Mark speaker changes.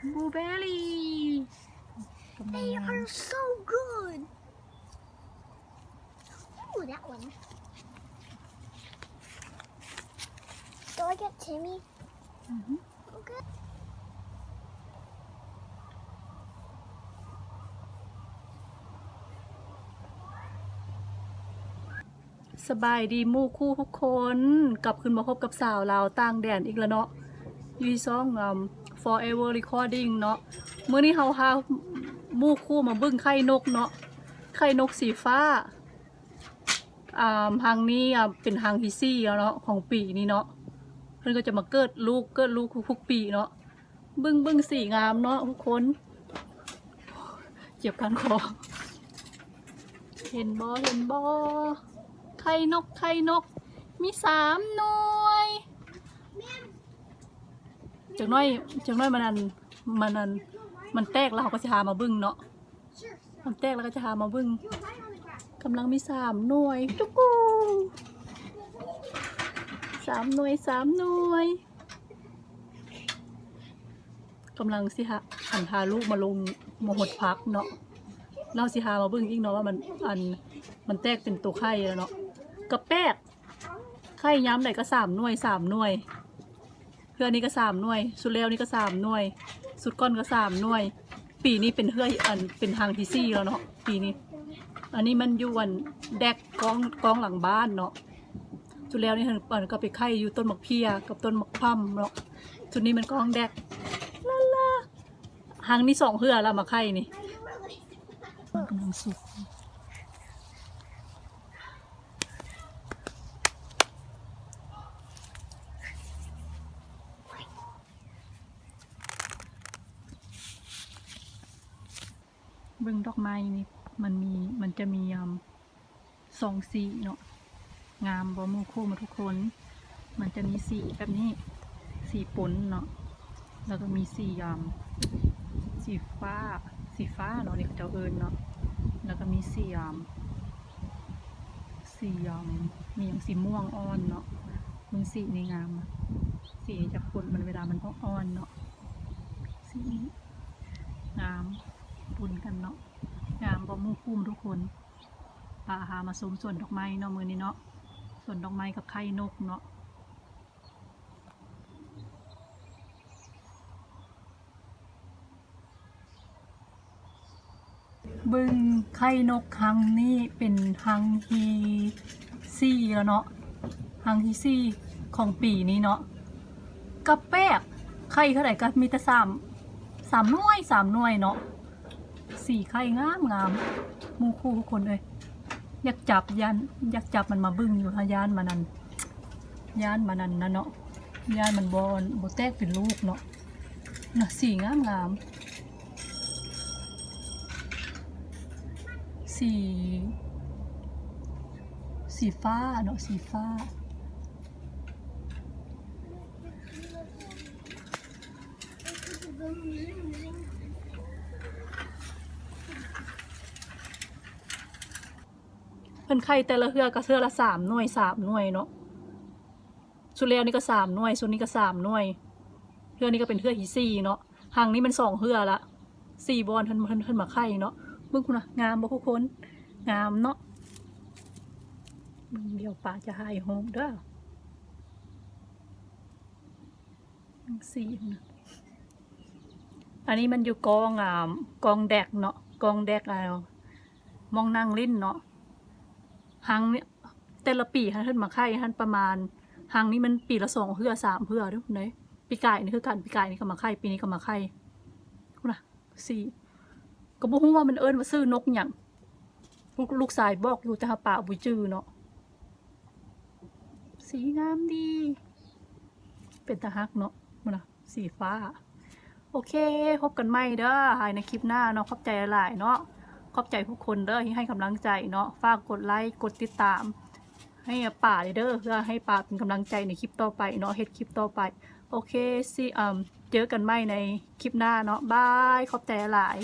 Speaker 1: บลูเบอร์รี่กำลัง
Speaker 2: They
Speaker 1: งาม
Speaker 2: are so good. Ooh, that one. Do I get Timmy?
Speaker 1: อือฮึ
Speaker 2: Okay.
Speaker 1: สบายดีหมู่คู่ทุกคน กลับขึ้นมาพบกับสาวลาวต่างแดนอีกแล้วเนาะอยูซ่อง um, forever recording เนาะมื้อนี้เฮาพาหมู่คู่มาเบิ่งไข่นกเนาะไข่นกสีฟ้าอ่าหางนี้อะเป็นหางที่สี่แล้วเนาะของปีนี้เนาะเพิ่นก็จะมาเกิดลูกเกิดลูกทุกๆปีเนาะเบิ่งเบิ่งสีงามเนาะทุกคนเจ็บกันคอเห็นบอเห็นบอไข่นกไข่นก มีสามหน่วย จากน้อยจากน้อยมันนันมันนันมันแตกแล้วเขาก็จะหามาบึ้งเนาะมันแตกแล้วก็จะหามาบึ้งกำลังมีสามหน่วยจุกูสามหน่วยสามหน่วยกำลังสิฮะหันพาลูกมาลงมาหดพักเนาะเราสิหามาบึ้งอีกเนาะว่ามันอันมันแตกเป็นตัวไข่แล้วเนาะกระแปกไข่ย้ำไหนก็สามหน่วยสามหน่วย พื่อนี้ก็สามหน่วย สุดแล้วนี่ก็สามหน่วย สุดก้อนก็สามหน่วย ปีนี้เป็นเฮืออันเป็นทางที่สี่แล้วเนาะปีนี้ อันนี้มันอยู่วันแดกกองกองหลังบ้านเนาะจุดแล้วนี่เพิ่นก็ไปไข่อยู่ต้นมะเพียกับต้นมะพร้ำเนาะจุดนี้มันกองแดกลาลาหางนี่สองเฮือแล้วมาไข่นี่กำลังสุก เบิ่งดอกไม้นี่มันมีมันจะมี um สองสีเนาะงามบ่หมู่คู่มาทุกคน มันจะมีสีแบบนี้สีปนเนาะแล้วก็มีสียำสีฟ้า สีฟ้าเนาะนี่เขาเจ้าเอิญเนาะแล้วก็มีสียำสียำมีอย่างสีม่วงอ่อนเนาะมึงสีนี่งาม สีจะปนมันเวลามันอ่อนเนาะสีนี้งาม ปนกันเนาะงามบ่มู่คู่มทุกคนพาหามาสมส่วนดอกไม้เนาะมือนี้เนาะส่วนดอกไม้กับไข่นกเนาะบึงไข่นกครั้งนี้เป็นครั้งที่สี่แล้วเนาะครั้งที่สี่ของปีนี้เนาะกระแป๊กไข่เท่าไหร่ก็มีแต่สามสามหน่วยสามหน่วยเนาะ สี่ไข่งามงามมูคู่ทุกคนเลยอยากจับยันอยากจับมันมาบึ้งอยู่ฮะยานมานันยานมานันนะเนาะยานมันบอลบแตกเป็นลูกเนาะนะสีงามงามสีสีฟ้าเนาะสีฟ้าเพิ่นไข่แต่ละเฮือก็เทือละสามหน่วยสามหน่วยเนาะสุดแล้วนี่ก็สามหน่วยสุดนี้ก็สามหน่วยเฮือนี้ก็เป็นเฮือที่สี่เนาะหางนี้มันสองเฮือละสี่บอลเพิ่นเพิ่นเพิ่นมาไข่เนาะเบิ่งคุณนะงามบ่ทุกคนงามเนาะเบิ่งเดี๋ยวป่าจะหายโฮมเด้อสี่นะอันนี้มันอยู่กองอ่ากองแดกเนาะกองแดกอะไรมองนั่งลิ้นเนาะ หางเนี่ยแต่ละปีท่านมาไข่ท่านประมาณหางนี้มันปีละสองเพื่อสามเพื่อเด้วยไหนปีกายนี่คือการปีกายนี่ก็มาไข่ปีนี้ก็มาไข่นะสี่ก็บอกว่ามันเอิญว่าซื้อนกอย่างลูกลูกสายบอกอยู่แต่หาป่าบุจือเนาะสีงามดี เป็นตาฮักเนาะมันนะสีฟ้า โอเค พบกันใหม่เด้อหายในคลิปหน้าเนาะขอบใจหลายเนาะ ขอบใจทุกคนเด้อที่ให้กำลังใจเนาะฝากกดไลค์กดติดตาม ให้ป่าเด้อเพื่อให้ป่าเป็นกำลังใจในคลิปต่อไปเนาะเฮ็ดคลิปต่อไปโอเคสิอืมเจอกันใหม่ในคลิปหน้าเนาะบายขอบใจหลาย